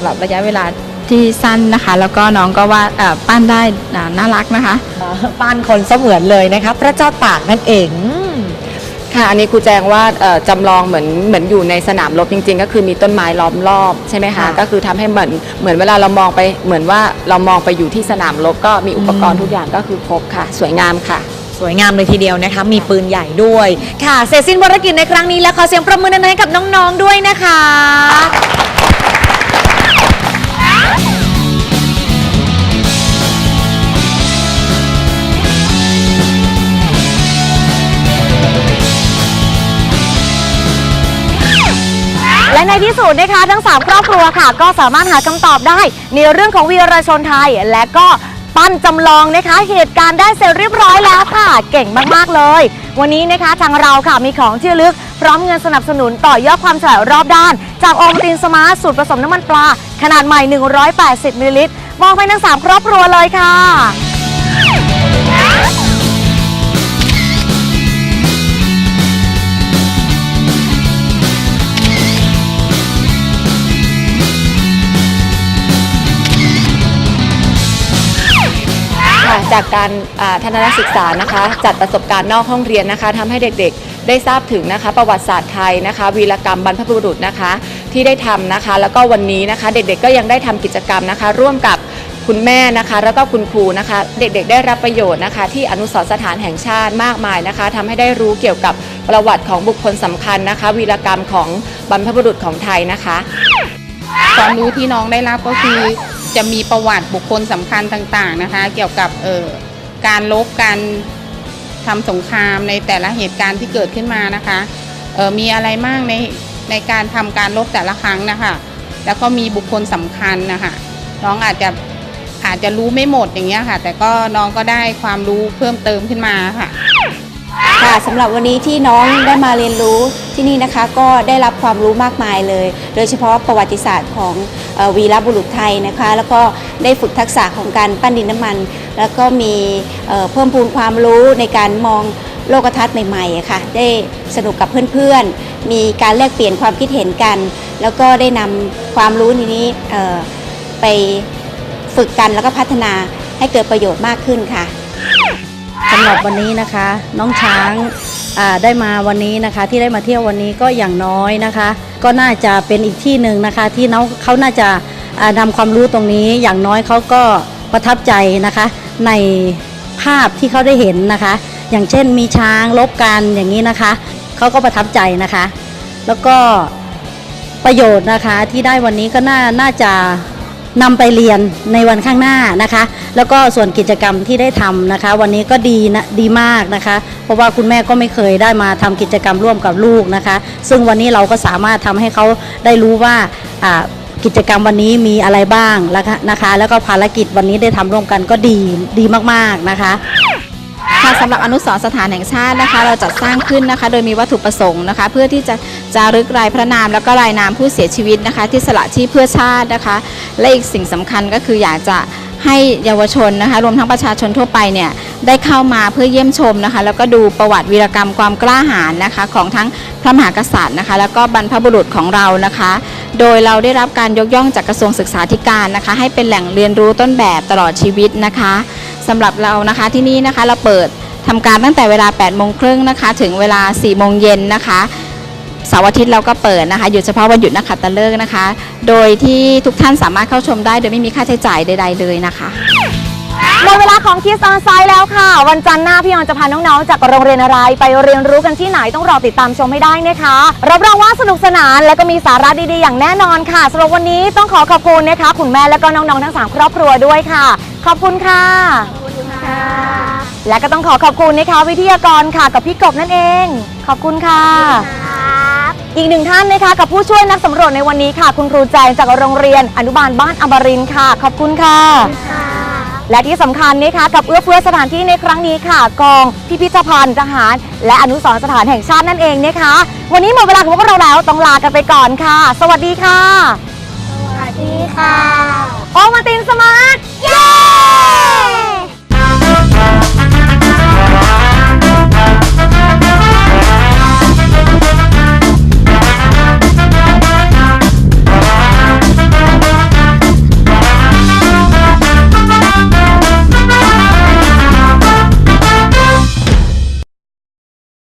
สำหรับระยะเวลาที่สั้นนะคะ แล้วก็น้องก็ว่าเอ่อปั้นได้อ่าน่ารักนะคะปั้นคนเสมือนเลยนะคะพระเจ้าตากนั่นเองอืมค่ะอันนี้ครูแจงว่าเอ่อจำลองเหมือนเหมือนอยู่ในสนามรบจริง ๆ ก็คือมีต้นไม้ล้อมรอบใช่ไหมคะค่ะก็คือทำให้เหมือนเหมือนเวลาเรามองไปเหมือนว่าเรามองไปอยู่ที่สนามรบก็มีอุปกรณ์ทุกอย่างก็คือครบค่ะ สวยงามค่ะ สวยงามเลยทีเดียวนะคะ มีปืนใหญ่ด้วย ค่ะเสร็จสิ้นภารกิจในครั้งนี้แล้วขอเสียงประมือดังๆให้กับน้องๆด้วยนะคะ และในที่สุดนะคะทั้ง 3 ครอบครัวค่ะ ก็สามารถหาคำตอบได้ ในเรื่องของวีรชนไทย และก็ปั้นจำลองนะคะ เหตุการณ์ได้เสร็จเรียบร้อยแล้วค่ะ เก่งมาก ๆ เลย วันนี้นะคะทางเราค่ะมีของที่ระลึก พร้อมเงินสนับสนุนต่อยอดความฉลาดรอบด้าน จากโอมตินสมาร์ทสูตรผสมน้ำมันปลา ขนาดใหม่ 180มิลลิลิตรมองไปทั้ง 3 ครอบครัวเลยค่ะ ค่ะจากการอ่าทัศนศึกษานะคะ จัดประสบการณ์นอกห้องเรียนนะคะทำให้เด็กๆ ได้ทราบถึงนะคะ ประวัติศาสตร์ไทยนะคะ วีรกรรมบรรพบุรุษนะคะ ที่ได้ทำนะคะ แล้วก็วันนี้นะคะ เด็กๆก็ยังได้ทำกิจกรรมนะคะ ร่วมกับคุณแม่นะคะ แล้วก็คุณครูนะคะ เด็กๆ ได้รับประโยชน์นะคะ ที่อนุสรสถานแห่งชาติมากมายนะคะทำให้ได้รู้เกี่ยวกับประวัติของบุคคลสำคัญนะคะ วีรกรรมของบรรพบุรุษของไทยนะคะความรู้ที่น้องได้รับก็คือ จะมีประวัติบุคคลสำคัญต่างๆนะคะ เกี่ยวกับเออการลบการทำสงครามในแต่ละเหตุการณ์ที่เกิดขึ้นมานะคะเออมีอะไรมากในในการทำการลบแต่ละครั้งนะคะแล้วก็มีบุคคลสำคัญนะคะน้องอาจจะอาจจะรู้ไม่หมดอย่างเงี้ยค่ะ แต่ก็น้องก็ได้ความรู้เพิ่มเติมขึ้นมาค่ะ ค่ะสำหรับวันนี้ที่น้องได้มาเรียนรู้ที่นี่นะคะก็ได้รับความรู้มากมายเลย โดยเฉพาะประวัติศาสตร์ของวีรบุรุษไทยนะคะ แล้วก็ได้ฝึกทักษะของการปั้นดินน้ำมัน แล้วก็มีเพิ่มพูนความรู้ในการมองโลกทัศน์ใหม่ๆค่ะ ได้สนุกกับเพื่อนๆ มีการแลกเปลี่ยนความคิดเห็นกัน แล้วก็ได้นำความรู้นี้เอ่อไปฝึกกันแล้วก็พัฒนาให้เกิดประโยชน์มากขึ้นค่ะ สำหรับวันนี้นะคะ น้องช้างได้มาวันนี้นะคะที่ได้มาเที่ยววันนี้ก็อย่างน้อยนะคะ ก็น่าจะเป็นอีกที่หนึ่งนะคะ ที่น้องเขาน่าจะนำความรู้ตรงนี้ อย่างน้อยเขาก็ประทับใจนะคะ ในภาพที่เขาได้เห็นนะคะ อย่างเช่นมีช้างลบกันอย่างนี้นะคะเขาก็ประทับใจนะคะ แล้วก็ประโยชน์นะคะที่ได้วันนี้ก็น่าน่าจะ นำไปเรียนในวันข้างหน้านะคะ แล้วก็ส่วนกิจกรรมที่ได้ทำนะคะ วันนี้ก็ดีนะดีมากนะคะ เพราะว่าคุณแม่ก็ไม่เคยได้มาทำกิจกรรมร่วมกับลูกนะคะ ซึ่งวันนี้เราก็สามารถทำให้เขาได้รู้ว่ากิจกรรมวันนี้มีอะไรบ้างแล้วนะคะ แล้วก็ภารกิจวันนี้ได้ทำร่วมกันก็ดีดีมากๆนะคะ ค่ะสำหรับอนุสรณ์สถานแห่งชาตินะคะ เราจัดสร้างขึ้นนะคะ โดยมีวัตถุประสงค์นะคะ เพื่อที่จะจารึกรายพระนาม แล้วก็รายนามผู้เสียชีวิตนะคะ ที่สละชีพเพื่อชาตินะคะ และอีกสิ่งสำคัญก็คืออยากจะให้เยาวชนนะคะ รวมทั้งประชาชนทั่วไปเนี่ยได้เข้ามาเพื่อเยี่ยมชมนะคะ แล้วก็ดูประวัติวีรกรรมความกล้าหาญนะคะ ของทั้งพระมหากษัตริย์นะคะ แล้วก็บรรพบุรุษของเรานะคะ โดยเราได้รับการยกย่องจากกระทรวงศึกษาธิการนะคะ ให้เป็นแหล่งเรียนรู้ต้นแบบตลอดชีวิตนะคะ สำหรับเรานะคะที่นี่นะคะเราเปิดทำการตั้งแต่เวลา 8 โมงครึ่งนะคะ ถึงเวลา 4 โมงเย็นนะคะเสาร์อาทิตย์เราก็เปิดนะคะหยุดเฉพาะวันหยุดนักขัตฤกษ์นะคะ โดยที่ทุกท่านสามารถเข้าชมได้โดยไม่มีค่าใช้จ่ายใด ๆ เลยนะคะหมดเวลาของ Kiss on Site แล้วค่ะ วันจันทร์หน้าพี่ออนจะพาน้องๆ จากโรงเรียนอะไร ไปเรียนรู้กันที่ไหนต้องรอติดตามชมให้ได้นะคะ รับรองว่าสนุกสนานและก็มีสาระดีๆ อย่างแน่นอนค่ะสำหรับวันนี้ต้องขอขอบคุณนะคะ คุณแม่และก็น้องๆ ทั้ง 3 ครอบครัวด้วยค่ะ ขอบคุณค่ะ และก็ต้องขอขอบคุณนะคะวิทยากรค่ะกับพี่กบนั่นเอง ขอบคุณค่ะ อีกหนึ่งท่านนะคะกับผู้ช่วยนักสำรวจในวันนี้ค่ะ คุณครูแจงจากโรงเรียนอนุบาลบ้านอมรินทร์ค่ะ ขอบคุณค่ะ และที่สำคัญนะคะกับเอื้อเฟื้อสถานที่ในครั้งนี้ค่ะ กองพิพิธภัณฑ์ทหาร และอนุสรณ์สถานแห่งชาตินั่นเองนะคะ วันนี้หมดเวลาของพวกเราแล้วต้องลากันไปก่อนค่ะ สวัสดีค่ะ สวัสดีค่ะ โอมาตินสมา